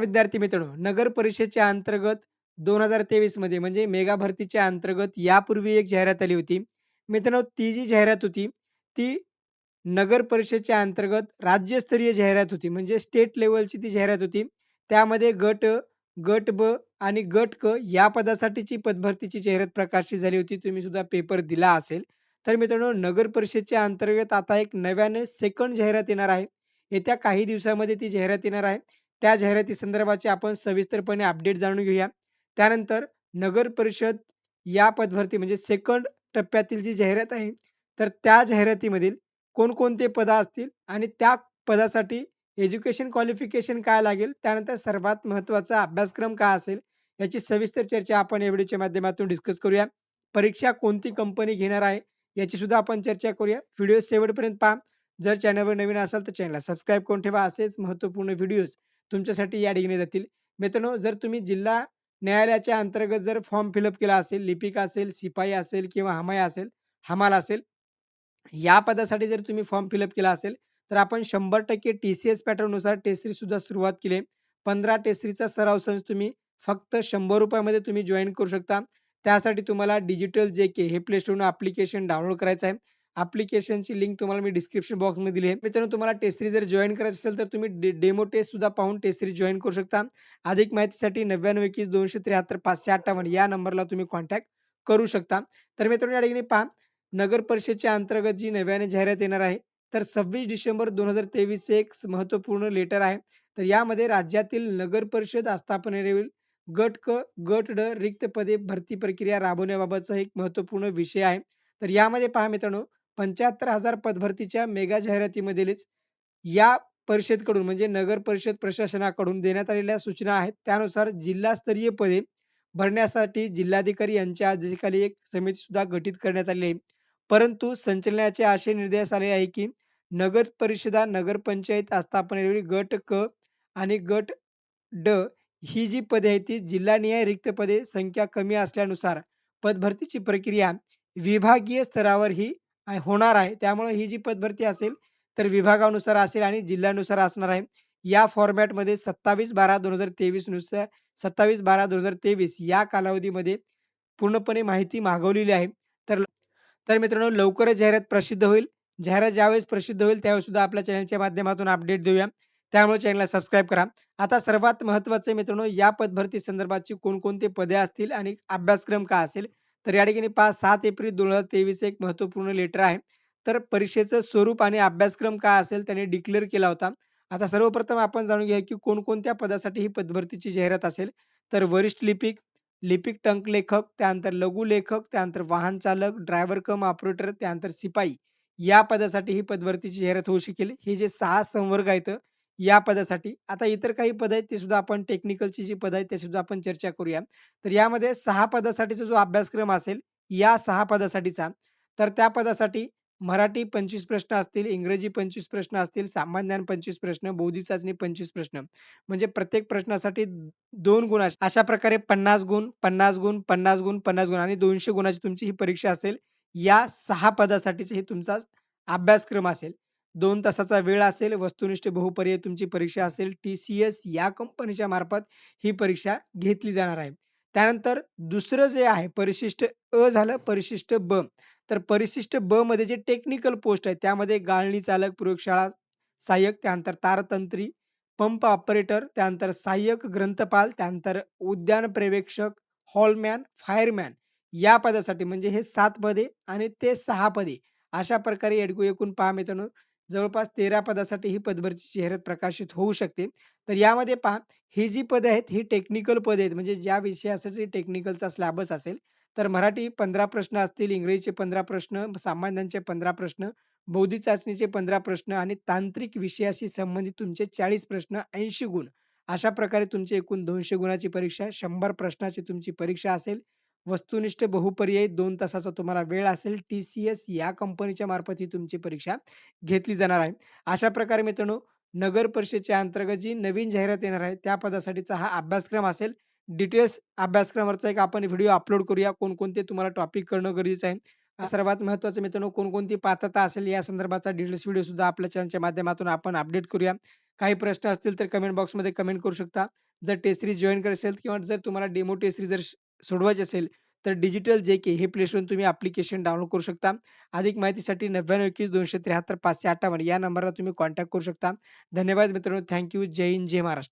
विद्यार्थी मित्रांनो नगर परिषदेच्या अंतर्गत दोन हजार तेवीसमध्ये म्हणजे मेगा भरतीच्या अंतर्गत यापूर्वी एक जाहिरात आली होती. मित्रांनो ती जी जाहिरात होती ती नगर परिषदेच्या अंतर्गत राज्यस्तरीय जाहिरात होती म्हणजे स्टेट लेवलची ती जाहिरात होती. त्यामध्ये गट गट ब आणि गट क या पदासाठीची पदभरतीची जाहिरात प्रकाशित झाली होती. तुम्ही सुद्धा पेपर दिला असेल. तर मित्रांनो नगर परिषदेच्या अंतर्गत आता एक नव्याने सेकंड जाहिरात येणार आहे. येत्या काही दिवसामध्ये ती जाहिरात येणार आहे. त्या जाहिराती संदर्भाचे आपण सविस्तरपणे अपडेट जाणून घेऊया. त्यानंतर नगर परिषद या पदभरती म्हणजे सेकंड टप्प्यातील जी जाहिरात आहे तर त्या जाहिरातीमधील कोणकोणते पद असतील आणि त्या पदासाठी एज्युकेशन क्वालिफिकेशन काय लागेल त्यानंतर सर्वात महत्त्वाचा अभ्यासक्रम काय असेल याची सविस्तर चर्चा आपण या व्हिडिओच्या माध्यमातून डिस्कस करूया. परीक्षा कोणती कंपनी घेणार आहे याची सुद्धा आपण चर्चा करूया. व्हिडिओ शेवटपर्यंत पहा. जर चॅनलवर नवीन असाल तर चॅनलला सबस्क्राईब करून ठेवा. असेच महत्त्वपूर्ण व्हिडिओज तुमच्यासाठी या ठिकाणी जातील. मित्रांनो जर तुम्ही जिल्हा न्यायालयाच्या अंतर्गत जर फॉर्म फिलअप केला असेल लिपिक असेल शिपाई असेल किंवा हमाया असेल हमाल असेल या पदासाठी जर तुम्ही फॉर्म फिलअप केला असेल तर आपण शंभर टक्के टी सी एस पॅटर्ननुसार सुद्धा सुरुवात केली आहे. पंधरा टेस्टरीचा सराव संच तुम्ही फक्त शंभर रुपयामध्ये तुम्ही जॉईन करू शकता. त्यासाठी तुम्हाला डिजिटल जे के हे प्ले स्टोरनं अप्लिकेशन डाउनलोड करायचं आहे. अप्लिकेशनची लिंक तुम्हाला मी डिस्क्रिप्शन बॉक्समध्ये दिली आहे. मित्रांनो तुम्हाला टेस्ट जर जॉईन करायचं असेल तर तुम्ही डेमो टेस्ट सुद्धा पाहून टेस्ट जॉईन करू शकता. अधिक माहितीसाठी नव्याण्णव एकवीस दोनशे त्र्याहत्तर पाचशे अठ्ठावन्न या नंबरला तुम्ही कॉन्टॅक्ट करू शकता. तर मित्रांनो या ठिकाणी पहा नगर परिषदेच्या अंतर्गत जी नव्याने जाहिरात येणार आहे तर सव्वीस डिसेंबर दोन हजार तेवीस एक महत्त्वपूर्ण लेटर आहे. तर यामध्ये राज्यातील नगर परिषद आस्थापनेवरील गट क गट ड रिक्त पदे भरती प्रक्रिया राबवण्याबाबतचा एक महत्त्वपूर्ण विषय आहे. तर यामध्ये पहा मित्रांनो पंच्याहत्तर हजार पदभरतीच्या मेगा जाहिरातीमधीलच या परिषदकडून म्हणजे नगर परिषद प्रशासनाकडून देण्यात आलेल्या सूचना आहेत. त्यानुसार जिल्हास्तरीय पदे भरण्यासाठी जिल्हाधिकारी यांच्या अध्यक्षतेखाली एक समिती सुद्धा गठीत करण्यात आली आहे. परंतु संचलनाचे असे निर्देश आले आहे की नगर परिषदा नगरपंचायत आस्थापनेवरील गट क आणि गट ड ही जी पदे आहेत ती जिल्हानिहाय रिक्त पदे संख्या कमी असल्यानुसार पदभरतीची प्रक्रिया विभागीय स्तरावर ही होणार आहे. त्यामुळे ही जी पदभरती असेल तर विभागानुसार असेल आणि जिल्ह्यानुसार असणार आहे. या फॉर्मॅटमध्ये सत्तावीस बारा दोन हजार तेवीसनुसार सत्तावीस बारा दोन हजार तेवीस या कालावधीमध्ये पूर्णपणे माहिती मागवलेली आहे. तर तर मित्रांनो लवकरच जाहिरात प्रसिद्ध होईल. जाहिरात ज्यावेळेस प्रसिद्ध होईल त्यावेळेस सुद्धा आपल्या चॅनलच्या माध्यमातून अपडेट देऊया. त्यामुळे चॅनलला सबस्क्राईब करा. आता सर्वात महत्वाचं मित्रांनो या पदभरती संदर्भाची कोणकोणते पदे असतील आणि अभ्यासक्रम का असेल तर या ठिकाणी पहा सात एप्रिल दोन हजार तेवीस एक महत्त्वपूर्ण लेटर आहे. तर परीक्षेचं स्वरूप आणि अभ्यासक्रम काय असेल त्याने डिक्लेअर केला होता. आता सर्वप्रथम आपण जाणून घ्या की कोणकोणत्या पदासाठी ही पदभरतीची जाहिरात असेल. तर वरिष्ठ लिपिक लिपिक टंक लेखक त्यानंतर लघु लेखक त्यानंतर वाहन चालक ड्रायव्हर कम ऑपरेटर त्यानंतर शिपाई या पदासाठी ही पदभरतीची जाहिरात होऊ शकेल. हे जे सहा संवर्ग आहेत या पदासाठी. आता इतर काही पद आहेत ते सुद्धा आपण टेक्निकलची जी पद आहेत ते सुद्धा आपण चर्चा करूया. तर यामध्ये सहा पदासाठीचा जो अभ्यासक्रम असेल या सहा पदासाठीचा. तर त्या पदासाठी मराठी पंचवीस प्रश्न असतील इंग्रजी पंचवीस प्रश्न असतील सामान्य ज्ञान पंचवीस प्रश्न बौद्धिक चाचणी पंचवीस प्रश्न. म्हणजे प्रत्येक प्रश्नासाठी दोन गुण अशा प्रकारे पन्नास गुण पन्नास गुण पन्नास गुण पन्नास गुण आणि दोनशे गुणाची तुमची ही परीक्षा असेल. या सहा पदासाठीच हे तुमचा अभ्यासक्रम असेल. दोन तासाचा वेळ असेल वस्तुनिष्ठ बहुपर्याय तुमची परीक्षा असेल टी सी एस या कंपनीच्या मार्फत ही परीक्षा घेतली जाणार आहे. त्यानंतर दुसरं जे आहे परिशिष्ट अ झालं परिशिष्ट ब. तर परिशिष्ट ब मध्ये जे टेक्निकल पोस्ट आहे त्यामध्ये गाळणी चालक प्रयोगशाळा सहाय्यक त्यानंतर तारतंत्री पंप ऑपरेटर त्यानंतर सहाय्यक ग्रंथपाल त्यानंतर उद्यान पर्यवेक्षक हॉलमॅन फायरमॅन या पदासाठी म्हणजे हे सात पदे आणि ते सहा पदे. अशा प्रकारे एकूण पहा मित्रांनो जवळपास तेरा पदासाठी ही पदभरतीची जाहिरात प्रकाशित होऊ शकते. तर यामध्ये पहा ही जी पद आहेत ही टेक्निकल पद आहेत. म्हणजे ज्या विषयासाठी टेक्निकलचा स्लॅबस असेल तर मराठी पंधरा प्रश्न असतील इंग्रजीचे पंधरा प्रश्न सामान्यांचे पंधरा प्रश्न बौद्धिक चाचणीचे पंधरा प्रश्न आणि तांत्रिक विषयाशी संबंधित तुमचे चाळीस प्रश्न ऐंशी गुण. अशा प्रकारे तुमची एकूण दोनशे गुणाची परीक्षा शंभर प्रश्नाची तुमची परीक्षा असेल. वस्तुनिष्ठ बहुपर्यायी दोन तासाचा तुम्हाला वेळ असेल टी सी एस या कंपनीच्या मार्फत ही तुमची परीक्षा घेतली जाणार आहे. अशा प्रकारे मित्रांनो नगर परिषदेच्या अंतर्गत जी नवीन जाहिरात येणार आहे त्या पदासाठीचा हा अभ्यासक्रम असेल. डिटेल्स अभ्यासक्रमावरचा एक आपण व्हिडिओ अपलोड करूया कोणकोणते तुम्हाला टॉपिक करणं गरजेचं आहे. सर्वात महत्वाचं मित्रांनो कोणकोणती पात्रता असेल या संदर्भाचा डिटेल्स व्हिडिओ सुद्धा आपल्या चॅनलच्या माध्यमातून आपण अपडेट करूया. काही प्रश्न असतील तर कमेंट बॉक्समध्ये कमेंट करू शकता. जर टेस्ट सिरीज जॉईन करायची असेल किंवा जर तुम्हाला डेमो टेस्ट सिरीज जर सोडवायची असेल तर डिजिटल जे के हे प्ले तुम्ही ॲप्लिकेशन डाउनलोड करू शकता. अधिक माहितीसाठी नव्याण्णव एकवीस दोनशे त्र्याहत्तर पाचशे अठ्ठावन्न या नंबरला तुम्ही कॉन्टॅक्ट करू शकता. धन्यवाद मित्रांनो. थँक्यू जय हिंद. जय महाराष्ट्र.